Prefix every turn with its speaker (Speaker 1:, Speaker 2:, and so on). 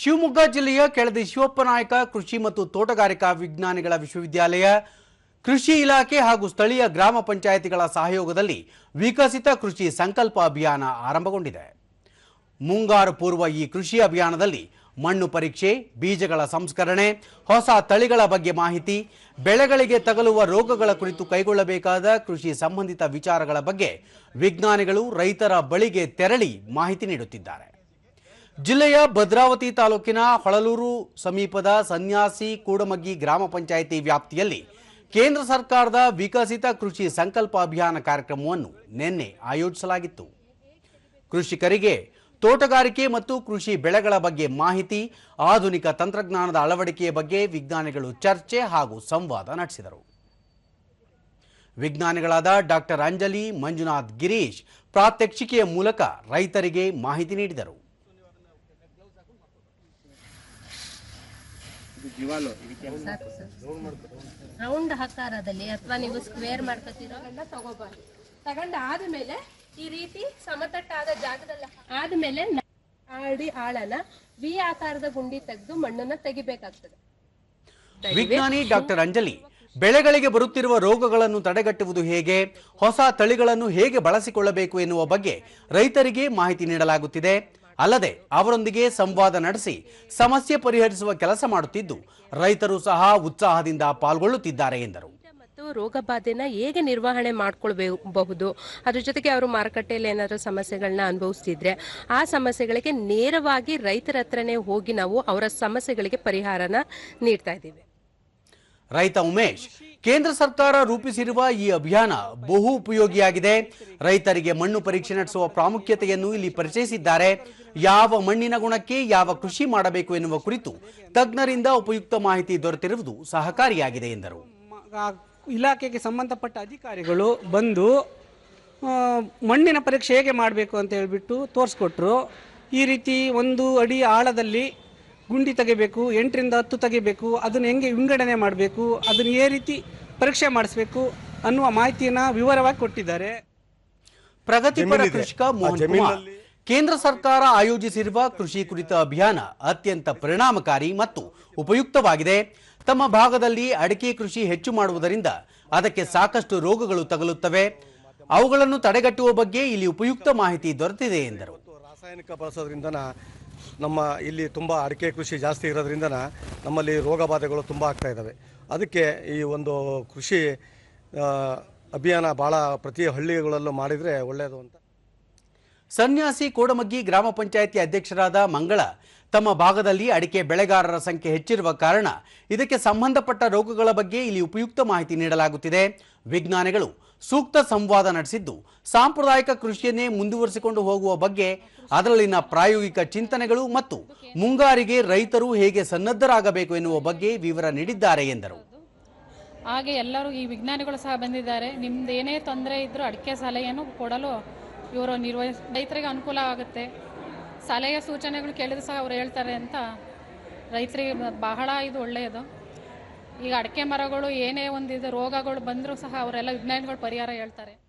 Speaker 1: ಶಿವಮೊಗ್ಗ ಜಿಲ್ಲೆಯ ಕೆಳದಿ ಶಿವಪ್ಪನಾಯಕ ಕೃಷಿ ಮತ್ತು ತೋಟಗಾರಿಕಾ ವಿಜ್ಞಾನಿಗಳ ವಿಶ್ವವಿದ್ಯಾಲಯ, ಕೃಷಿ ಇಲಾಖೆ ಹಾಗೂ ಸ್ಥಳೀಯ ಗ್ರಾಮ ಪಂಚಾಯಿತಿಗಳ ಸಹಯೋಗದಲ್ಲಿ ವಿಕಸಿತ ಕೃಷಿ ಸಂಕಲ್ಪ ಅಭಿಯಾನ ಆರಂಭಗೊಂಡಿದೆ. ಮುಂಗಾರು ಪೂರ್ವ ಈ ಕೃಷಿ ಅಭಿಯಾನದಲ್ಲಿ ಮಣ್ಣು ಪರೀಕ್ಷೆ, ಬೀಜಗಳ ಸಂಸ್ಕರಣೆ, ಹೊಸ ತಳಿಗಳ ಬಗ್ಗೆ ಮಾಹಿತಿ, ಬೆಳೆಗಳಿಗೆ ತಗಲುವ ರೋಗಗಳ ಕುರಿತು ಕೈಗೊಳ್ಳಬೇಕಾದ ಕೃಷಿ ಸಂಬಂಧಿತ ವಿಚಾರಗಳ ಬಗ್ಗೆ ವಿಜ್ಞಾನಿಗಳು ರೈತರ ಬಳಿಗೆ ತೆರಳಿ ಮಾಹಿತಿ ನೀಡುತ್ತಿದ್ದಾರೆ. ಜಿಲ್ಲೆಯ ಭದ್ರಾವತಿ ತಾಲೂಕಿನ ಹೊಳಲೂರು ಸಮೀಪದ ಸನ್ಯಾಸಿ ಕೂಡಮಗ್ಗಿ ಗ್ರಾಮ ಪಂಚಾಯಿತಿ ವ್ಯಾಪ್ತಿಯಲ್ಲಿ ಕೇಂದ್ರ ಸರ್ಕಾರದ ವಿಕಸಿತ ಕೃಷಿ ಸಂಕಲ್ಪ ಅಭಿಯಾನ ಕಾರ್ಯಕ್ರಮವನ್ನು ನಿನ್ನೆ ಆಯೋಜಿಸಲಾಗಿತ್ತು. ಕೃಷಿಕರಿಗೆ ತೋಟಗಾರಿಕೆ ಮತ್ತು ಕೃಷಿ ಬೆಳೆಗಳ ಬಗ್ಗೆ ಮಾಹಿತಿ, ಆಧುನಿಕ ತಂತ್ರಜ್ಞಾನದ ಅಳವಡಿಕೆಯ ಬಗ್ಗೆ ವಿಜ್ಞಾನಿಗಳು ಚರ್ಚೆ ಹಾಗೂ ಸಂವಾದ ನಡೆಸಿದರು. ವಿಜ್ಞಾನಿಗಳಾದ ಡಾಕ್ಟರ್ ಅಂಜಲಿ ಮಂಜುನಾಥ್ ಗಿರೀಶ್ ಪ್ರಾತ್ಯಕ್ಷಿಕೆಯ ಮೂಲಕ ರೈತರಿಗೆ ಮಾಹಿತಿ ನೀಡಿದರು.
Speaker 2: ರೌಂಡ್ ಆಕಾರದಲ್ಲಿ ಅಥವಾ ನೀವು ಸ್ಕ್ವೇರ್ ಮಾಡ್ಕೊತೀರೋ
Speaker 3: ಎಲ್ಲ ತಗೋಬಾರ್ದು. ತಗೊಂಡು ಆದ್ಮೇಲೆ ಈ ರೀತಿ ಸಮತಟ್ಟಾದ ಜಾಗದಲ್ಲ ಆದ್ಮೇಲೆ ಆಡಿ ಆಳನ ವಿ ಆಕಾರದ ಗುಂಡಿ ತೆಗೆದು ಮಣ್ಣನ್ನ ತೆಗಿಬೇಕಾಗ್ತದೆ.
Speaker 1: ವಿಜ್ಞಾನಿ ಡಾಕ್ಟರ್ ಅಂಜಲಿ ಬೆಳೆಗಳಿಗೆ ಬರುತ್ತಿರುವ ರೋಗಗಳನ್ನು ತಡೆಗಟ್ಟುವುದು ಹೇಗೆ ಹೊಸ ತಳಿಗಳನ್ನು ಹೇಗೆ ಬಳಸಿಕೊಳ್ಳಬೇಕು ಎನ್ನುವ ಬಗ್ಗೆ ರೈತರಿಗೆ ಮಾಹಿತಿ ನೀಡಲಾಗುತ್ತಿದೆ. ಅಲ್ಲದೆ ಅವರೊಂದಿಗೆ ಸಂವಾದ ನಡೆಸಿ ಸಮಸ್ಯೆ ಪರಿಹರಿಸುವ ಕೆಲಸ ಮಾಡುತ್ತಿದ್ದು ರೈತರು ಸಹ ಉತ್ಸಾಹದಿಂದ ಪಾಲ್ಗೊಳ್ಳುತ್ತಿದ್ದಾರೆ ಎಂದರು.
Speaker 3: ಮತ್ತು ರೋಗ ಬಾಧೆನ ಹೇಗೆ ನಿರ್ವಹಣೆ ಮಾಡ್ಕೊಳ್ಬಹುದು ಅದ್ರ ಜೊತೆಗೆ ಅವರು ಮಾರುಕಟ್ಟೆಯಲ್ಲಿ ಏನಾದರೂ ಸಮಸ್ಯೆಗಳನ್ನ ಅನುಭವಿಸ್ತಿದ್ರೆ ಆ ಸಮಸ್ಯೆಗಳಿಗೆ ನೇರವಾಗಿ ರೈತರ ಹತ್ರನೇ ಹೋಗಿ ನಾವು ಅವರ ಸಮಸ್ಯೆಗಳಿಗೆ ಪರಿಹಾರನ ನೀಡ್ತಾ ಇದ್ದೀವಿ.
Speaker 1: ರೈತ ಉಮೇಶ್ ಕೇಂದ್ರ ಸರ್ಕಾರ ರೂಪಿಸಿರುವ ಈ ಅಭಿಯಾನ ಬಹು ಉಪಯೋಗಿಯಾಗಿದೆ. ರೈತರಿಗೆ ಮಣ್ಣು ಪರೀಕ್ಷೆ ನಡೆಸುವ ಪ್ರಾಮುಖ್ಯತೆಯನ್ನು ಇಲ್ಲಿ ಪರಿಚಯಿಸಿದ್ದಾರೆ. ಯಾವ ಮಣ್ಣಿನ ಗುಣಕ್ಕೆ ಯಾವ ಕೃಷಿ ಮಾಡಬೇಕು ಎನ್ನುವ ಕುರಿತು ತಜ್ಞರಿಂದ ಉಪಯುಕ್ತ ಮಾಹಿತಿ ದೊರೆತಿರುವುದು ಸಹಕಾರಿಯಾಗಿದೆ ಎಂದರು.
Speaker 4: ಇಲಾಖೆಗೆ ಸಂಬಂಧಪಟ್ಟ ಅಧಿಕಾರಿಗಳು ಬಂದು ಮಣ್ಣಿನ ಪರೀಕ್ಷೆ ಹೇಗೆ ಮಾಡಬೇಕು ಅಂತ ಹೇಳಿಬಿಟ್ಟು ತೋರಿಸ್ಕೊಟ್ರು. ಈ ರೀತಿ ಒಂದು ಅಡಿ ಆಳದಲ್ಲಿ ಗುಂಡಿ ತೆಗಿಬೇಕು ಎಂಟರಿಂದ ಹತ್ತು ತೆಗಿಬೇಕು ಅದನ್ನು ಹೆಂಗೆ ವಿಂಗಡಣೆ ಮಾಡಬೇಕು ಅದನ್ನು ಏ ರೀತಿ ಪರೀಕ್ಷೆ ಮಾಡಿಸಬೇಕು ಅನ್ನುವ ಮಾಹಿತಿಯನ್ನು ವಿವರವಾಗಿ ಕೊಟ್ಟಿದ್ದಾರೆ.
Speaker 1: ಪ್ರಗತಿಪರ ಕೃಷಿಕ ಮೋಹನ್ ಕುಮಾರ್. ಕೇಂದ್ರ ಸರ್ಕಾರ ಆಯೋಜಿಸಿರುವ ಕೃಷಿ ಕುರಿತ ಅಭಿಯಾನ ಅತ್ಯಂತ ಪರಿಣಾಮಕಾರಿ ಮತ್ತು ಉಪಯುಕ್ತವಾಗಿದೆ. ತಮ್ಮ ಭಾಗದಲ್ಲಿ ಅಡಿಕೆ ಕೃಷಿ ಹೆಚ್ಚು ಮಾಡುವುದರಿಂದ ಅದಕ್ಕೆ ಸಾಕಷ್ಟು ರೋಗಗಳು ತಗಲುತ್ತವೆ. ಅವುಗಳನ್ನು ತಡೆಗಟ್ಟುವ ಬಗ್ಗೆ ಇಲ್ಲಿ ಉಪಯುಕ್ತ ಮಾಹಿತಿ ದೊರೆತಿದೆ ಎಂದರು.
Speaker 5: ರಾಸಾಯನಿಕ ಬಳಸೋದ್ರಿಂದ ನಮ್ಮ ಇಲ್ಲಿ ತುಂಬ ಅಡಿಕೆ ಕೃಷಿ ಜಾಸ್ತಿ ಇರೋದ್ರಿಂದ ನಮ್ಮಲ್ಲಿ ರೋಗ ಬಾಧೆಗಳು ತುಂಬ ಆಗ್ತಾ ಇದ್ದಾವೆ ಅದಕ್ಕೆ ಈ ಒಂದು ಕೃಷಿ ಅಭಿಯಾನ ಭಾಳ ಪ್ರತಿ ಹಳ್ಳಿಗಳಲ್ಲೂ ಮಾಡಿದರೆ ಒಳ್ಳೆಯದು ಅಂತ.
Speaker 1: ಸನ್ಯಾಸಿ ಕೋಡಮಗ್ಗಿ ಗ್ರಾಮ ಪಂಚಾಯಿತಿ ಅಧ್ಯಕ್ಷರಾದ ಮಂಗಳ ತಮ್ಮ ಭಾಗದಲ್ಲಿ ಅಡಿಕೆ ಬೆಳೆಗಾರರ ಸಂಖ್ಯೆ ಹೆಚ್ಚಿರುವ ಕಾರಣ ಇದಕ್ಕೆ ಸಂಬಂಧಪಟ್ಟ ರೋಗಗಳ ಬಗ್ಗೆ ಇಲ್ಲಿ ಉಪಯುಕ್ತ ಮಾಹಿತಿ ನೀಡಲಾಗುತ್ತಿದೆ. ವಿಜ್ಞಾನಿಗಳು ಸೂಕ್ತ ಸಂವಾದ ನಡೆಸಿದ್ದು. ಸಾಂಪ್ರದಾಯಿಕ ಕೃಷಿಯನ್ನೇ ಮುಂದುವರಿಸಿಕೊಂಡು ಹೋಗುವ ಬಗ್ಗೆ ಅದರಲ್ಲಿನ ಪ್ರಾಯೋಗಿಕ ಚಿಂತನೆಗಳು ಮತ್ತು ಮುಂಗಾರಿಗೆ ರೈತರು ಹೇಗೆ ಸನ್ನದ್ಧರಾಗಬೇಕು ಎನ್ನುವ ಬಗ್ಗೆ ವಿವರ ನೀಡಿದ್ದಾರೆ ಎಂದರು.
Speaker 6: ಹಾಗೆ ಎಲ್ಲರೂ ಈ ವಿಜ್ಞಾನಿಗಳು ಸಹ ಬಂದಿದ್ದಾರೆ. ನಿಮ್ದು ಏನೇ ತೊಂದರೆ ಇದ್ದರೂ ಅಡಿಕೆ ಸಲಹೆಯನ್ನು ಕೊಡಲು ಇವರು ನಿರ್ವಹಿಸ ರೈತರಿಗೆ ಅನುಕೂಲ ಆಗುತ್ತೆ. ಸಲಹೆ ಸೂಚನೆಗಳು ಕೇಳಿದ್ರು ಸಹ ಅವ್ರು ಹೇಳ್ತಾರೆ ಅಂತ ರೈತರಿಗೆ ಬಹಳ ಇದು ಒಳ್ಳೆಯದು. ಈಗ ಅಡಿಕೆ ಮರಗಳು ಏನೇ ಒಂದು ಇದು ರೋಗಗಳು ಬಂದರೂ ಸಹ ಅವರೆಲ್ಲ ವಿಜ್ಞಾನಿಗಳು ಪರಿಹಾರ ಹೇಳ್ತಾರೆ.